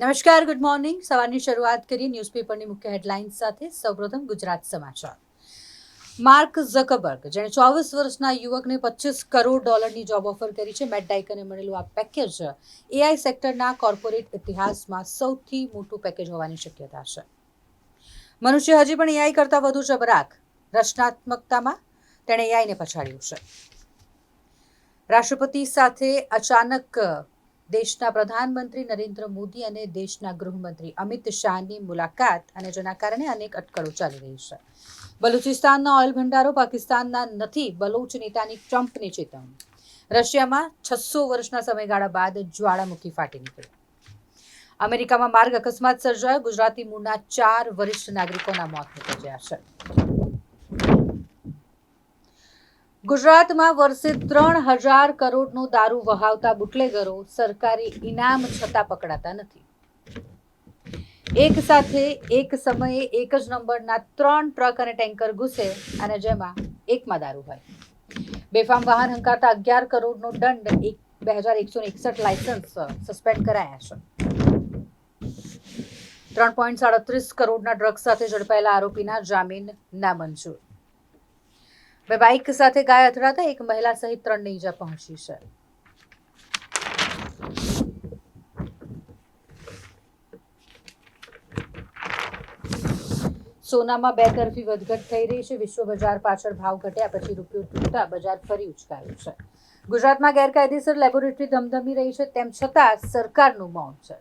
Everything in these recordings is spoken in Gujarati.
નમસ્કાર ગુડ મોર્નિંગ સવારની શરૂઆત કરીએ ન્યૂઝપેપરની મુખ્ય હેડલાઇન્સ સાથે. સૌપ્રથમ ગુજરાત સમાચાર. માર્ક ઝકબર્ગ જેણે ચોવીસ વર્ષના યુવકને પચીસ કરોડ ડોલરની જોબ ઓફર કરી છે. મેટ ડાઇકને મળેલું આ પેકેજ એઆઈ સેક્ટરના કોર્પોરેટ ઇતિહાસમાં સૌથી મોટું પેકેજ હોવાની શક્યતા છે. મનુષ્ય હજી પણ એઆઈ કરતાં વધુ જબરાક રચનાત્મકતામાં તેણે એઆઈને પછાડ્યું છે. રાષ્ટ્રપતિ સાથે અચાનક દેશના પ્રધાનમંત્રી નરેન્દ્ર મોદી અને દેશના ગૃહમંત્રી અમિત શાહની મુલાકાત અને જેના કારણે અનેક અટકળો ચાલી રહી છે. બલુચિસ્તાનના ઓઇલ ભંડારો પાકિસ્તાનના નથી, બલોચ નેતાની ટ્રમ્પની ચેતવણી. રશિયામાં છસો વર્ષના સમયગાળા બાદ જ્વાળામુખી ફાટી નીકળ્યો અમેરિકામાં માર્ગ અકસ્માત સર્જાયો, ગુજરાતી મૂળના ચાર વરિષ્ઠ નાગરિકોના મોત નીપજ્યા છે. ગુજરાતમાં વર્ષે ત્રણ હજાર કરોડનું દારૂ વહાવતા બુટલેગરો સરકારી ઇનામ છતાં પકડાતા નથી. એક સાથે એક સમયે એક જ નંબરના ત્રણ ટ્રક અને ટેન્કર ઘૂસે અને જેમાં એકમાં દારૂ હોય. બેફામ વાહન હંકારતા અગિયાર કરોડનો દંડ એક બે હજાર એકસો એકસઠ લાયસન્સ સસ્પેન્ડ કરાયા છે. ત્રણ પોઈન્ટ સાડત્રીસ કરોડના ડ્રગ્સ સાથે ઝડપાયેલા આરોપીના જામીન નામંજૂર. બે બાઇક સાથે ગાય અથડાતા એક મહિલા સહિત ત્રણને ઈજા પહોંચી છે. સોનામાં બે તરફી વધઘટ થઈ રહી છે. વિશ્વ બજાર પાછળ ભાવ ઘટ્યા પછી રૂપિયો તૂટતા બજાર ફરી ઉચકાયું છે. ગુજરાતમાં ગેરકાયદેસર લેબોરેટરી ધમધમી રહી છે. તેમ છતાં સરકારનું મૌન છે.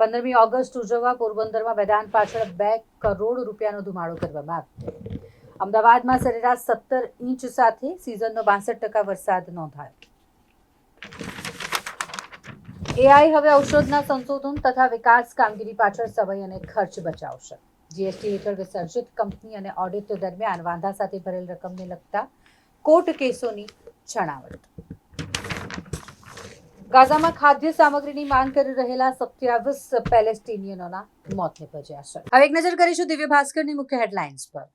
પંદરમી ઓગસ્ટ ઉજવવા પોરબંદરમાં મેદાન પાછળ બે કરોડ રૂપિયાનો ધુમાડો કરવામાં આવ્યો. અમદાવાદમાં સરેરાશ સત્તર ઇંચ સાથે સિઝનનો બાસઠ ટકા વરસાદ નોંધાયો. એઆઈ હવે ઔષધના સંશોધન તથા વિકાસ કામગીરી પાછળ સમય અને ખર્ચ બચાવશે. જીએસટી હેઠળ વિસર્જિત કંપની અને ઓડિટ દરમિયાન વાંધા સાથે ભરેલ રકમને લગતા કોર્ટ કેસોની છણાવટ. ગાઝામાં ખાદ્ય સામગ્રીની માંગ કરી રહેલા સત્યાવીસ પેલેસ્ટિનિયનોના મોત નિપજ્યા છે. હવે એક નજર કરીશું દિવ્ય ભાસ્કરની મુખ્ય હેડલાઇન્સ પર.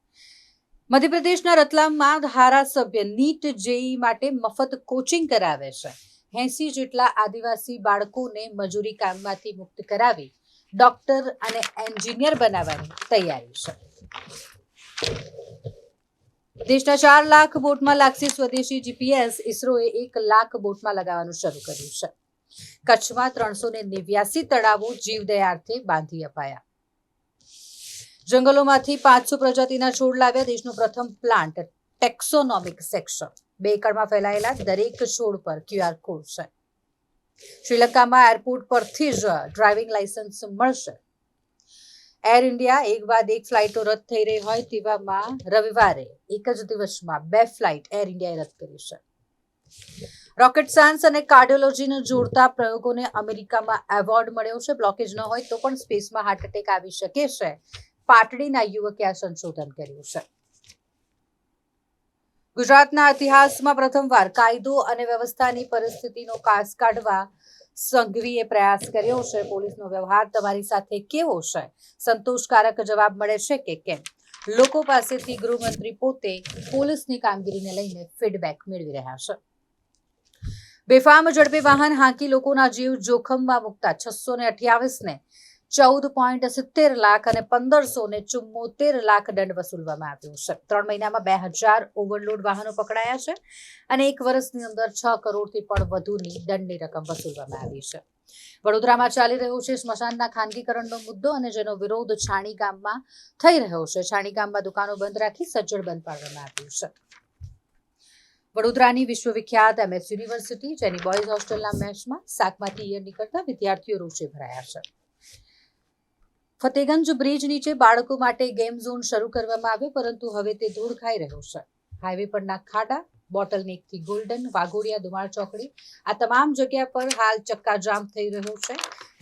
મધ્યપ્રદેશના રતલામમાં ધારાસભ્ય નીટ જેઈ માટે મફત કોચિંગ કરાવે છે. એસી જેટલા આદિવાસી બાળકોને મજૂરી કામમાંથી મુક્ત કરાવી ડોક્ટર અને એન્જિનિયર બનાવવાની તૈયારી છે. દેશના ચાર લાખ બોટમાં લાગશે સ્વદેશી જીપીએસ, ઇસરોએ એક લાખ બોટમાં લગાવવાનું શરૂ કર્યું છે. કચ્છમાં ત્રણસો ને નેવ્યાસી તળાવો જીવદયાર્થે બાંધી અપાયા. જંગલોમાંથી પાંચસો પ્રજાતિના છોડ લાવ્યા દેશનું પ્રથમ પ્લાન્ટ, ટેક્સોનોમિક સેક્શન. બે એકડમાં ફેલાયેલા દરેક છોડ પર ક્યુઆર કોડ છે. શ્રીલંકામાં એરપોર્ટ પરથી જ ડ્રાઇવિંગ લાયસન્સ મળશે. એર ઇન્ડિયા એક બાદ એક ફ્લાઇટો રદ થઈ રહી હોય તેવામાં રવિવારે એક જ દિવસમાં બે ફ્લાઇટ એર ઇન્ડિયાએ રદ કરી છે. રોકેટ સાયન્સ અને કાર્ડિયોલોજીને જોડતા પ્રયોગોને અમેરિકામાં એવોર્ડ મળ્યો છે. બ્લોકેજ ન હોય તો પણ સ્પેસમાં હાર્ટ એટેક આવી શકે છે. પાટડીના યુવકે આ સંશોધન કર્યું છે. ગુજરાતના ઇતિહાસમાં પ્રથમવાર કાયદો અને વ્યવસ્થાની પરિસ્થિતિનો કાસ કાઢવા સંઘવીએ પ્રયાસ કર્યો છે. પોલીસનો વ્યવહાર તમારી સાથે કેવો છે? સંતોષકારક જવાબ મળે છે કે કેમ? લોકો પાસેથી ગૃહમંત્રી પોતે પોલીસની કામગીરીને લઈને ફીડબેક મેળવી રહ્યા છે. બેફામ ઝડપે વાહન હાંકી લોકોના જીવ જોખમમાં મૂકતા છસો ને અઠ્યાવીસને ચૌદ પોઈન્ટ સિત્તેર લાખ અને પંદરસો ને ચુમ્મોતેર લાખ દંડ વસૂલવામાં આવ્યો છે. ત્રણ મહિનામાં બે હજાર ઓવરલોડ વાહનો પકડાયા છે અને એક વર્ષની અંદર છ કરોડથી પણ વધુની દંડની રકમ વસૂલવામાં આવી છે. વડોદરામાં ચાલી રહ્યો છે સ્મશાનના ખાનગીકરણનો મુદ્દો અને જેનો વિરોધ છાણી ગામમાં થઈ રહ્યો છે. છાણી ગામમાં દુકાનો બંધ રાખી સજ્જડ બંધ પાડવામાં આવ્યું છે. વડોદરાની વિશ્વવિખ્યાત એમએસ યુનિવર્સિટી, જેની બોયઝ હોસ્ટેલના મેચમાં શાકમાંથી યર નીકળતા વિદ્યાર્થીઓ રોષે ભરાયા છે. ફતેગંજ બ્રિજ નીચે બાળકો માટે ગેમ ઝોન શરૂ કરવામાં આવ્યો, પરંતુ હવે તે ધૂળ ખાઈ રહ્યો છે. હાઈવે પરના ખાડા બોટલ નેકથી ગોલ્ડન, વાઘોડિયા, દુમાળ ચોકડી, આ તમામ જગ્યા પર હાલ ચક્કાજામ થઈ રહ્યો છે.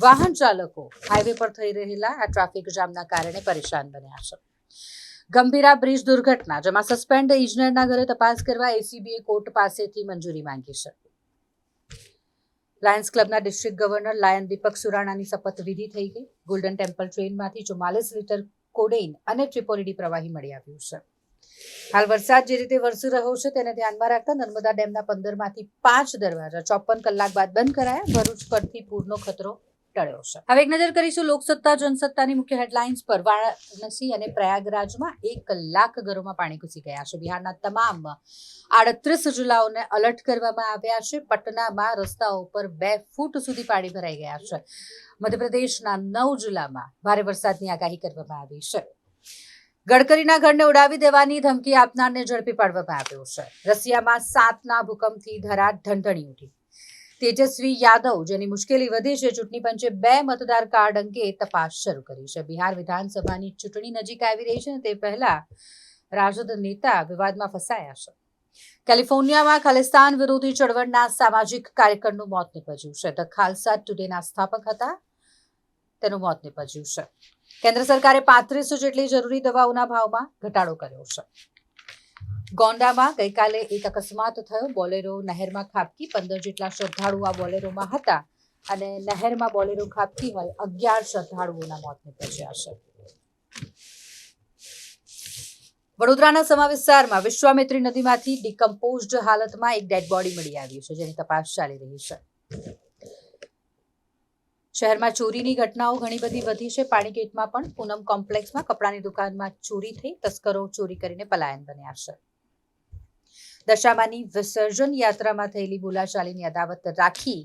વાહન ચાલકો હાઈવે પર થઈ રહેલા આ ટ્રાફિક જામના કારણે પરેશાન બન્યા છે. ગંભીરા બ્રિજ દુર્ઘટના, જેમાં સસ્પેન્ડ ઇજનેરના ઘરે તપાસ કરવા એસીબીએ કોર્ટ પાસેથી મંજૂરી માંગી છે. લાયન્સ ક્લબના ડિસ્ટ્રિક્ટ ગવર્નર લાયન દીપક સુરાણાની શપથવિધિ થઈ ગઈ. ગોલ્ડન ટેમ્પલ ટ્રેનમાંથી ચુમ્માલીસ લીટર કોડેઇન અને ટ્રિપોલિડી પ્રવાહી મળી આવ્યું છે. હાલ વરસાદ જે રીતે વરસી રહ્યો છે તેને ધ્યાનમાં રાખતા નર્મદા ડેમના પંદરમાંથી પાંચ દરવાજા ચોપન કલાક બાદ બંધ કરાયા. ભરૂચ પરથી પૂરનો ખતરો ટળ્યો છે. હવે એક નજર કરીશું લોકસત્તા, જનસત્તાની મુખ્ય હેડલાઇન્સ પર. વારાણસી અને પ્રયાગરાજમાં એક લાખ ઘરોમાં પાણી ઘૂસી ગયા છે. બિહારના તમામ આડત્રીસ જિલ્લાઓને અલર્ટ કરવામાં આવ્યા છે. પટનામાં રસ્તાઓ પર બે ફૂટ સુધી પાણી ભરાઈ ગયા છે. મધ્યપ્રદેશના નવ જિલ્લામાં ભારે વરસાદની આગાહી કરવામાં આવી છે. ગડકરીના ઘરને ઉડાવી દેવાની ધમકી આપનારને ઝડપી પાડવામાં આવ્યો છે. રશિયામાં સાતના ભૂકંપથી ધરા ઢંઢણી ઉઠી. તેજસ્વી યાદવ, જેની મુશ્કેલી વધી છે, ચૂંટણી પંચે બે મતદાર કાર્ડ અંગે તપાસ શરૂ કરી છે. બિહાર વિધાનસભાની ચૂંટણી નજીક આવી રહી છે તે પહેલા રાજદ નેતા વિવાદમાં ફસાયા છે. કેલિફોર્નિયામાં ખાલિસ્તાન વિરોધી ચળવળના સામાજિક કાર્યકરનું મોત નિપજ્યું છે. ધ ખાલસા ટુડેના સ્થાપક હતા, તેનું મોત નિપજ્યું છે. કેન્દ્ર સરકારે પાંત્રીસો જેટલી જરૂરી દવાઓના ભાવમાં ઘટાડો કર્યો છે. ગોંડામાં ગઈકાલે એક અકસ્માત થયો. બોલેરો નહેરમાં ખાબકી. પંદર જેટલા શ્રદ્ધાળુ આ બોલેરોમાં હતા અને નહેરમાં બોલેરો ખાબકી હોય અગિયાર શ્રદ્ધાળુઓના મોત નીપજ્યા છે. વડોદરાના સમા વિસ્તારમાં વિશ્વામિત્રી નદીમાંથી ડિકમ્પોઝડ હાલતમાં એક ડેડ બોડી મળી આવી છે, જેની તપાસ ચાલી રહી છે. શહેરમાં ચોરીની ઘટનાઓ ઘણી બધી વધી છે. પાણીગેટમાં પણ પૂનમ કોમ્પ્લેક્સમાં કપડાની દુકાનમાં ચોરી થઈ તસ્કરો ચોરી કરીને પલાયન બન્યા છે. દશામાની વિસર્જન યાત્રામાં થયેલી બોલાચાલીની અદાવત રાખી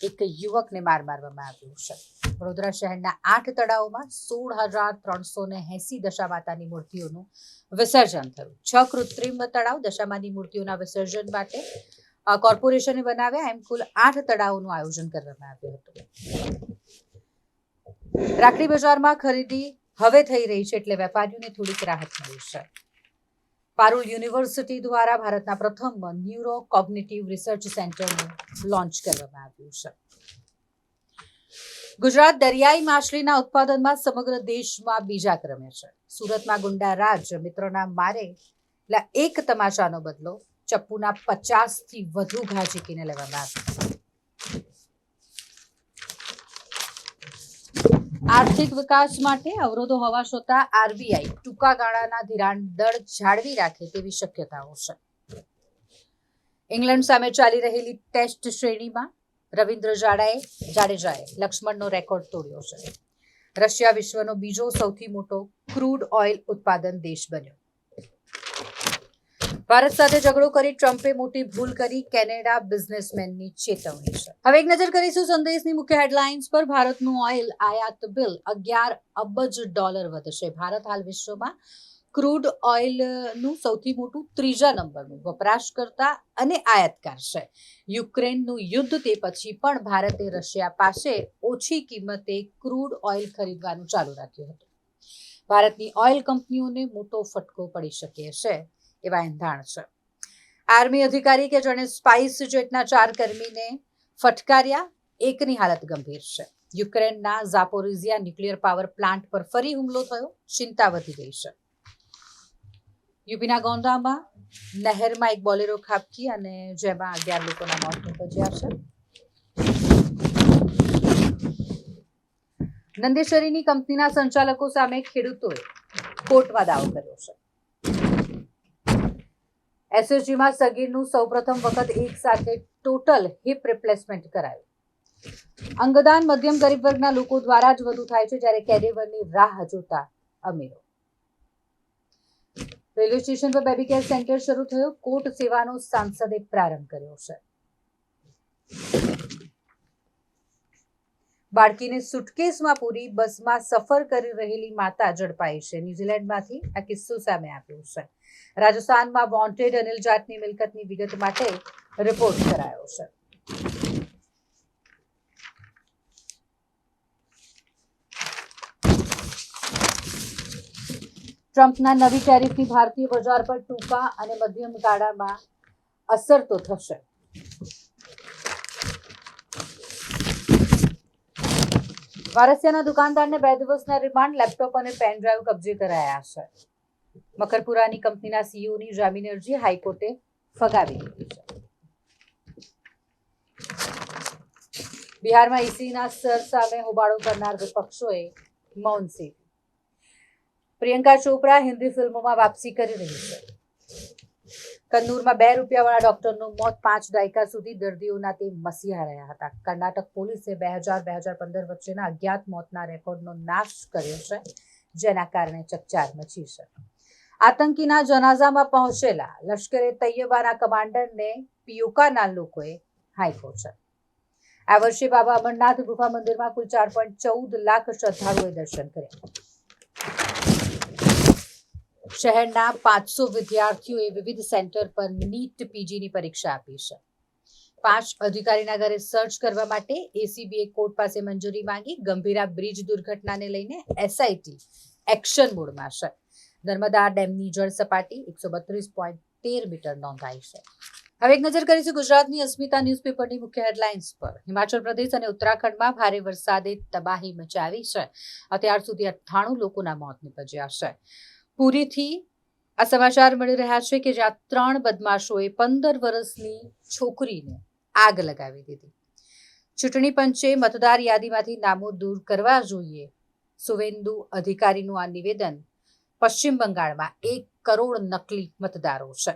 એક યુવકને માર મારવામાં આવ્યો છે. વડોદરા શહેરના આઠ તળાવોમાં સોળ હજાર ત્રણસો ને એસી દશામાતાની મૂર્તિઓનું વિસર્જન થયું. છ કૃત્રિમ તળાવ દશામાની મૂર્તિઓના વિસર્જન માટે કોર્પોરેશને બનાવ્યા. એમ કુલ આઠ તળાવોનું આયોજન કરવામાં આવ્યું હતું. રાખડી બજારમાં ખરીદી હવે થઈ રહી છે એટલે વેપારીઓને થોડીક રાહત મળી છે. પારુલ યુનિવર્સિટી દ્વારા ભારતના પ્રથમ ન્યુરો કોગ્નેટિવ રિસર્ચ સેન્ટરનું લોન્ચ કરવામાં આવ્યું છે. ગુજરાત દરિયાઈ માછલીના ઉત્પાદનમાં સમગ્ર દેશમાં બીજા ક્રમે છે. સુરતમાં ગુંડા રાજ મિત્રોના મારે એક તમાચાનો બદલો ચપ્પુના પચાસથી વધુ ઘા ઝીકીને લેવામાં આવ્યો. આર્થિક વિકાસ માટે અવરોધો હોવા છતાં આરબીઆઈ ટૂંકા ગાળાના ધિરાણ દર જાળવી રાખે તેવી શક્યતાઓ છે. ઇંગ્લેન્ડ સામે ચાલી રહેલી ટેસ્ટ શ્રેણીમાં રવિન્દ્ર જાડાએ જાડેજાએ લક્ષ્મણનો રેકોર્ડ તોડ્યો છે. રશિયા વિશ્વનો બીજો સૌથી મોટો ક્રૂડ ઓઇલ ઉત્પાદન દેશ બન્યો. ભારત સાથે ઝઘડો કરી ટ્રમ્પે મોટી ભૂલ કરી કેનેડા બિઝનેસમેનની ચેતવણી છે. હવે એક નજર કરીશું સંદેશની મુખ્ય હેડલાઇન્સ પર. ભારતનું ઓઇલ આયાત બિલ અગિયાર અબજ ડોલર વધશે. ભારત હાલ વિશ્વમાં ક્રૂડ ઓઇલનું સૌથી મોટું ત્રીજા નંબરનું વપરાશકર્તા અને આયાતકાર છે. યુક્રેનનું યુદ્ધ તે પછી પણ ભારતે રશિયા પાસે ઓછી કિંમતે ક્રૂડ ઓઇલ ખરીદવાનું ચાલુ રાખ્યું હતું. ભારતની ઓઇલ કંપનીઓને મોટો ફટકો પડી શકે છે. એવા એંધાણ છે. આર્મી અધિકારી કે જેણે સ્પાઇસ જેટના ચાર કર્મીને ફટકાર્યા, એકની હાલત ગંભીર છે. યુક્રેનના ઝાપોરિઝિયા ન્યુક્લિયર પાવર પ્લાન્ટ પર ફરી હુમલો થયો, ચિંતા વધી ગઈ છે. યુપીના ગોંડામાં નહેરમાં એક બોલેરો ખાબકી અને જેમાં અગિયાર લોકોના મોત નિપજ્યા છે. નંદેશ્વરીની કંપનીના સંચાલકો સામે ખેડૂતોએ કોર્ટમાં દાવો કર્યો છે. એસએસજીમાં સગીરનું સૌપ્રથમ વખત એક સાથે ટોટલ હિપ રિપ્લેસમેન્ટ કરાયું. અંગદાન મધ્યમ ગરીબ વર્ગના લોકો દ્વારા જ વધુ થાય છે જ્યારે કેરેવરની રાહ જોતા અમીરો. રેલવે સ્ટેશન પર બેબી કેર સેન્ટર શરૂ થયો. કોર્ટ સેવાનો સાંસદે પ્રારંભ કર્યો છે. બાળકીને સુટકેસમાં પૂરી બસમાં સફર કરી રહેલી માતા ઝડપાઈ છે. ન્યુઝીલેન્ડમાંથી આ કિસ્સો સામે આવ્યો છે. રાજસ્થાનમાં વોન્ટેડ અનિલ જાટની મિલકતની વિગત માટે રિપોર્ટ કરાયો છે. ટ્રમ્પના નવી ટેરિફની ભારતીય બજાર પર ટૂંકા અને મધ્યમ ગાળામાં અસર તો થશે. વારસિયાના દુકાનદારને બે દિવસના રિમાન્ડ, લેપટોપ અને પેન ડ્રાઈવ કબજે કરાયા છે. મકરપુરાની કંપનીના સીઈઓની જામીન અરજી હાઈકોર્ટે ફગાવી દીધી છે. બિહારમાં ઈસીના સર સામે હોબાળો કરનાર વિપક્ષોએ મૌન સીવ્યું પ્રિયંકા ચોપરા હિન્દી ફિલ્મોમાં વાપસી કરી રહી છે. કન્નૂરમાં બે રૂપિયાવાળા ડોક્ટરનું મોત પાંચ દાયકા સુધી દર્દીઓના તે મસીહા રહ્યા હતા. કર્ણાટક પોલીસે બે હજાર બે હજાર પંદર વચ્ચેના અજ્ઞાત મોતના રેકોર્ડનો નાશ કર્યો છે, જેના કારણે ચકચાર મચી છે. આતંકીના જનાઝામાં પહોંચેલા લશ્કરે તૈયબાના કમાન્ડરને પિયુકાના લોકોએ હાંક્યો છે. આ વર્ષે બાબા અમરનાથ ગુફા મંદિરમાં કુલ ચાર પોઈન્ટ ચૌદ લાખ શ્રદ્ધાળુઓએ દર્શન કર્યા. શહેરના પાંચસો વિદ્યાર્થીઓએ વિવિધ સેન્ટર પર નીટ પીજીની પરીક્ષા આપી છે. પાંચ અધિકારીના ઘરે સર્ચ કરવા માટે એસીબીએ કોર્ટ પાસે મંજૂરી માંગી ગંભીરા બ્રિજ દુર્ઘટનાને લઈને એસઆઈટી એક્શન મોડમાં છે. નર્મદા ડેમની જળ સપાટી એકસો બત્રીસ પોઈન્ટ તેર મીટર નોંધાઈ છે. હવે એક નજર કરીશું ગુજરાતની અસ્મિતા ન્યૂઝપેપરની મુખ્ય હેડલાઇન્સ પર. હિમાચલ પ્રદેશ અને ઉત્તરાખંડમાં ભારે વરસાદે તબાહી મચાવી છે. અત્યાર સુધી અઠ્ઠાણું લોકોના મોત નીપજ્યા છે. પુરીથી આ સમાચાર મળી રહ્યા છે કે જ્યાં ત્રણ બદમાશોએ પંદર વર્ષની છોકરીને આગ લગાવી દીધી. ચૂંટણી પંચે મતદાર યાદીમાંથી નામો દૂર કરવા જોઈએ. સુવેન્દુ અધિકારીનું આ નિવેદન પશ્ચિમ બંગાળમાં એક કરોડ નકલી મતદારો છે.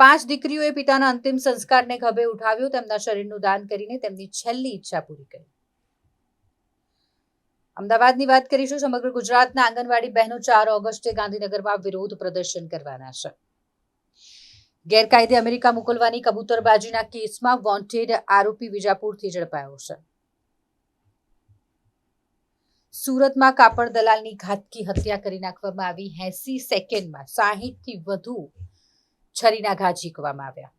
પાંચ દીકરીઓએ પિતાના અંતિમ સંસ્કારને ખભે ઉઠાવ્યો. તેમના શરીરનું દાન કરીને તેમની છેલ્લી ઈચ્છા પૂરી કરી. અમદાવાદની વાત કરીશું, સમગ્ર ગુજરાતના આંગણવાડી બહેનો ચાર ઓગસ્ટે ગાંધીનગરમાં વિરોધ પ્રદર્શન કરવાના છે. ગેરકાયદે અમેરિકા મોકલવાની કબૂતરબાજીના કેસમાં વોન્ટેડ આરોપી વિજાપુરથી ઝડપાયો છે. સુરતમાં કાપડ દલાલની ઘાતકી હત્યા કરી નાખવામાં આવી એસી સેકન્ડમાં સાહીઠથી વધુ છરીના ઘા ઝીંકવામાં આવ્યા.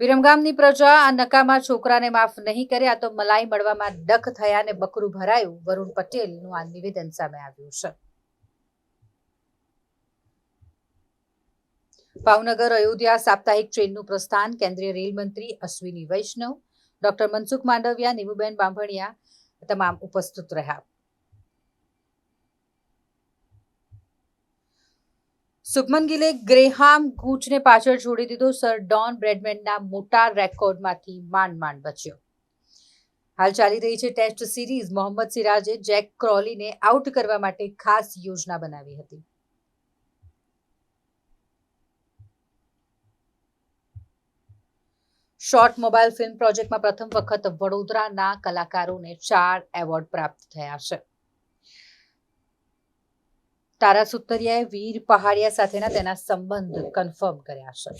વિરમગામની પ્રજા આ નકામા છોકરાને માફ નહીં કરે, આ તો મલાઈ મળવામાં ડખ થયા ને બકરું ભરાયું. વરુણ પટેલનું આ નિવેદન સામે આવ્યું છે. ભાવનગર અયોધ્યા સાપ્તાહિક ટ્રેનનું પ્રસ્થાન, કેન્દ્રીય રેલ મંત્રી અશ્વિની વૈષ્ણવ, ડોક્ટર મનસુખ માંડવિયા, નીમુબેન બાંભણિયા તમામ ઉપસ્થિત રહ્યા. સુભમન ગિલે ગ્રેહામ ગૂચને પાછળ છોડી દીધો. સર ડોન બ્રેડમેનના મોટા રેકોર્ડમાંથી માંડ માંડ બચ્યો. હાલ ચાલી રહી છે ટેસ્ટ સિરીઝ. મોહમ્મદ સિરાજે જેક ક્રોલીને આઉટ કરવા માટે ખાસ યોજના બનાવી હતી. શોર્ટ મોબાઈલ ફિલ્મ પ્રોજેક્ટમાં પ્રથમ વખત વડોદરાના કલાકારોને ચાર એવોર્ડ પ્રાપ્ત થયા છે. તારા સુતરિયાએ વીર પહાડિયા સાથેના તેના સંબંધ કન્ફર્મ કર્યા છે.